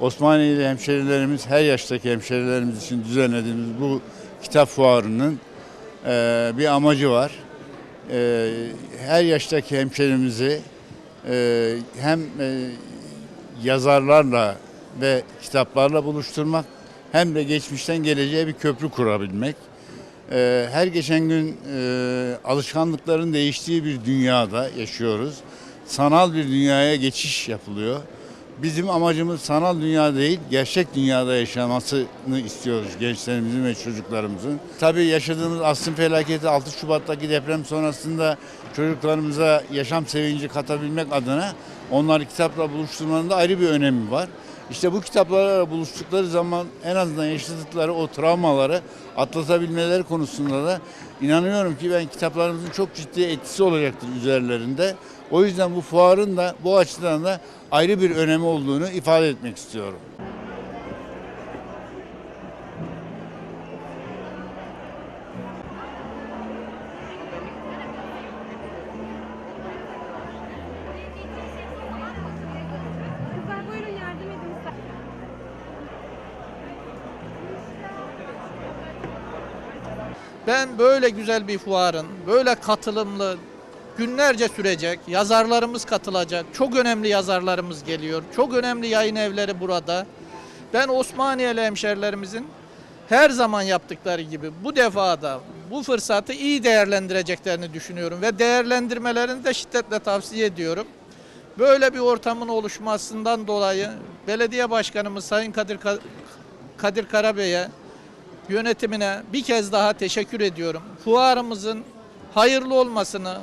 Osmaniyeli hemşerilerimiz, her yaştaki hemşerilerimiz için düzenlediğimiz bu kitap fuarının e, bir amacı var. E, her yaştaki hemşerimizi e, hem e, yazarlarla ve kitaplarla buluşturmak hem de geçmişten geleceğe bir köprü kurabilmek. Ee, Her geçen gün e, alışkanlıkların değiştiği bir dünyada yaşıyoruz. Sanal bir dünyaya geçiş yapılıyor. Bizim amacımız sanal dünya değil, gerçek dünyada yaşamasını istiyoruz gençlerimizin ve çocuklarımızın. Tabii yaşadığımız asrın felaketi 6 Şubat'taki deprem sonrasında çocuklarımıza yaşam sevinci katabilmek adına onları kitapla buluşturmanın da ayrı bir önemi var. İşte bu kitaplarla buluştukları zaman en azından yaşadıkları o travmaları atlatabilmeleri konusunda da inanıyorum ki ben kitaplarımızın çok ciddi etkisi olacaktır üzerlerinde. O yüzden bu fuarın da bu açıdan da ayrı bir önemi olduğunu ifade etmek istiyorum. Ben böyle güzel bir fuarın, böyle katılımlı, günlerce sürecek, yazarlarımız katılacak, çok önemli yazarlarımız geliyor, çok önemli yayın evleri burada. Ben Osmaniyeli hemşerilerimizin her zaman yaptıkları gibi bu defada bu fırsatı iyi değerlendireceklerini düşünüyorum ve değerlendirmelerini de şiddetle tavsiye ediyorum. Böyle bir ortamın oluşmasından dolayı belediye başkanımız Sayın Kadir Ka- Kadir Karabey'e yönetimine bir kez daha teşekkür ediyorum. Fuarımızın hayırlı olmasını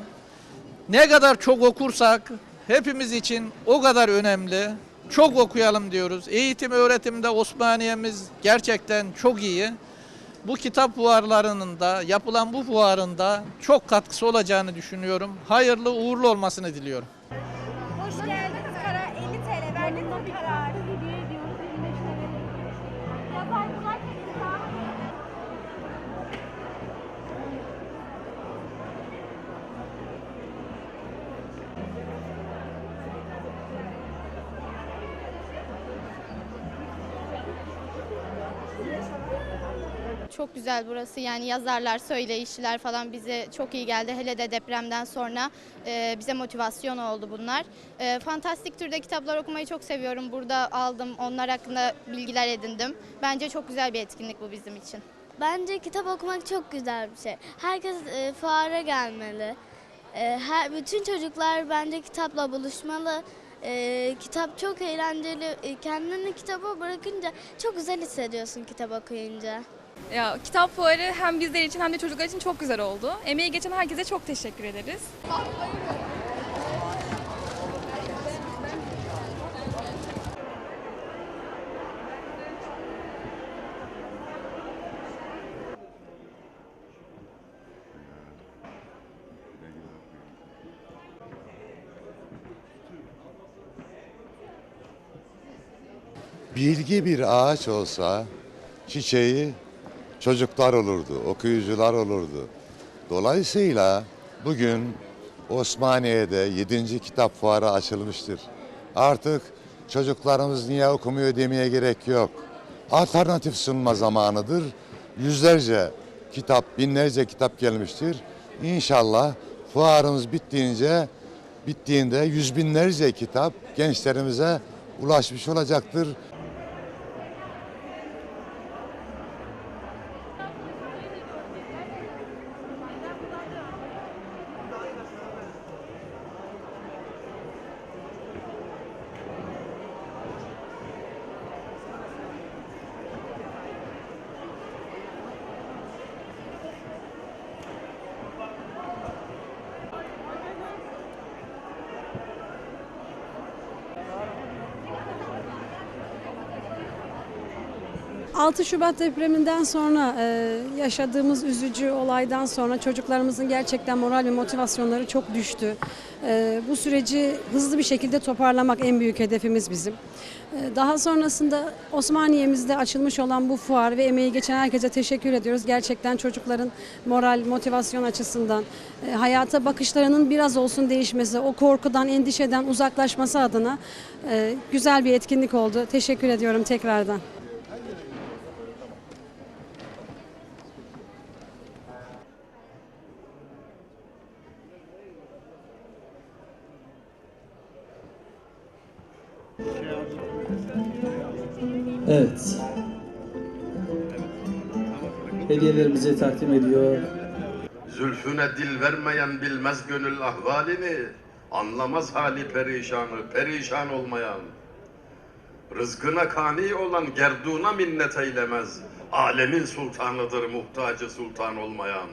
ne kadar çok okursak hepimiz için o kadar önemli. Çok okuyalım diyoruz. Eğitim öğretimde Osmaniye'miz gerçekten çok iyi. Bu kitap fuarlarının da yapılan bu fuarında çok katkısı olacağını düşünüyorum. Hayırlı uğurlu olmasını diliyorum. Çok güzel burası yani yazarlar, söyleyişler falan bize çok iyi geldi. Hele de depremden sonra e, bize motivasyon oldu bunlar. E, fantastik türde kitaplar okumayı çok seviyorum. Burada aldım, onlar hakkında bilgiler edindim. Bence çok güzel bir etkinlik bu bizim için. Bence kitap okumak çok güzel bir şey. Herkes e, fuara gelmeli. E, her bütün çocuklar bence kitapla buluşmalı. E, kitap çok eğlenceli. E, kendini kitaba bırakınca çok güzel hissediyorsun kitap okuyunca. Ya kitap fuarı hem bizler için hem de çocuklar için çok güzel oldu. Emeği geçen herkese çok teşekkür ederiz. bilgi bir ağaç olsa çiçeği çocuklar olurdu, okuyucular olurdu. Dolayısıyla bugün Osmaniye'de 7. kitap fuarı açılmıştır. Artık çocuklarımız niye okumuyor demeye gerek yok. Alternatif sunma zamanıdır. Yüzlerce kitap, binlerce kitap gelmiştir. İnşallah fuarımız bittiğince bittiğinde yüz binlerce kitap gençlerimize ulaşmış olacaktır. 6 Şubat depreminden sonra e, yaşadığımız üzücü olaydan sonra çocuklarımızın gerçekten moral ve motivasyonları çok düştü. E, bu süreci hızlı bir şekilde toparlamak en büyük hedefimiz bizim. E, daha sonrasında Osmaniye'mizde açılmış olan bu fuar ve emeği geçen herkese teşekkür ediyoruz. Gerçekten çocukların moral, motivasyon açısından, e, hayata bakışlarının biraz olsun değişmesi, o korkudan, endişeden uzaklaşması adına e, güzel bir etkinlik oldu. Teşekkür ediyorum tekrardan. Evet. Hediyelerimizi takdim ediyor. Zülfüne dil vermeyen bilmez gönül ahvalini, anlamaz hali perişanı, perişan olmayan. Rızkına kani olan gerduna minnet eylemez, alemin sultanıdır muhtacı sultan olmayan.